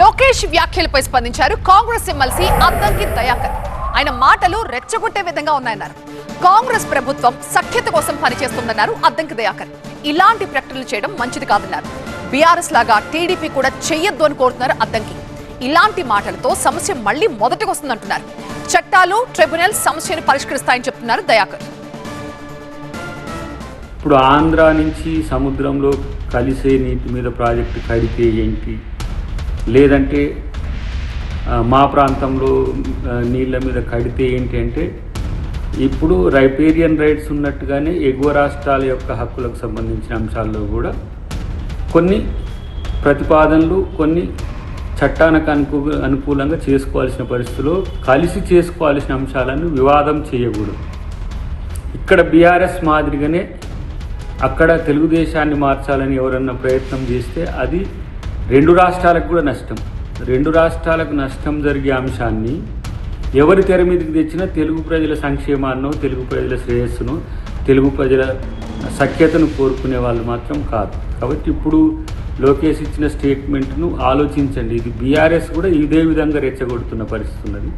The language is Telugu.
లోకేష్ వ్యాఖ్యలపై స్పందించారు. కాంగ్రెస్ ఎమ్మెల్సీ అద్దంకి దయాకర్. ఆయన మాటలు రెచ్చగొట్టే విధంగా ఉన్నాయన్నారు. కాంగ్రెస్ ప్రభుత్వం సఖ్యత కోసం పనిచేస్తుందన్నారు అద్దంకి దయాకర్. ఇలాంటి ప్రకటనలు చేయడం మంచిది కాదన్నారు. బీఆర్ఎస్ లాగా టీడీపీ కూడా చెయ్యొద్దు అని కోరుతున్నారు అద్దంకి ఇలాంటి మాటలతో సమస్య మళ్ళీ మొదటికి వస్తుందంటున్నారు. చట్టాలు ట్రిబ్యునల్ సమస్యను పరిష్కరిస్తాయని చెప్తున్నారు దయాకర్. ఇప్పుడు ఆంధ్ర నుంచి సముద్రంలో కలిసే నీటి మీద ప్రాజెక్టు కడితే ఏంటి? లేదంటే మా ప్రాంతంలో నీళ్ళ మీద కడితే ఏంటి అంటే ఇప్పుడు రైపేరియన్ రైట్స్ ఉన్నట్టుగానే ఎగువ రాష్ట్రాల యొక్క హక్కులకు సంబంధించిన అంశాల్లో కూడా కొన్ని ప్రతిపాదనలు కొన్ని చట్టానికి అనుకూ అనుకూలంగా చేసుకోవాల్సిన పరిస్థితుల్లో కలిసి చేసుకోవాల్సిన అంశాలను వివాదం చేయకూడదు. ఇక్కడ బీఆర్ఎస్ మాదిరిగానే అక్కడ తెలుగుదేశాన్ని మార్చాలని ఎవరన్నా ప్రయత్నం చేస్తే అది రెండు రాష్ట్రాలకు కూడా నష్టం. రెండు రాష్ట్రాలకు నష్టం జరిగే అంశాన్ని ఎవరి తెర మీదకి తెచ్చినా తెలుగు ప్రజల సంక్షేమాన్నో తెలుగు ప్రజల శ్రేయస్సును తెలుగు ప్రజల సఖ్యతను కోరుకునే వాళ్ళు మాత్రం కాదు. కాబట్టి ఇప్పుడు లోకేష్ ఇచ్చిన స్టేట్మెంట్ను ఆలోచించండి. ఇది బీఆర్ఎస్ కూడా ఇదే విధంగా రెచ్చగొడుతున్న పరిస్థితి ఉన్నది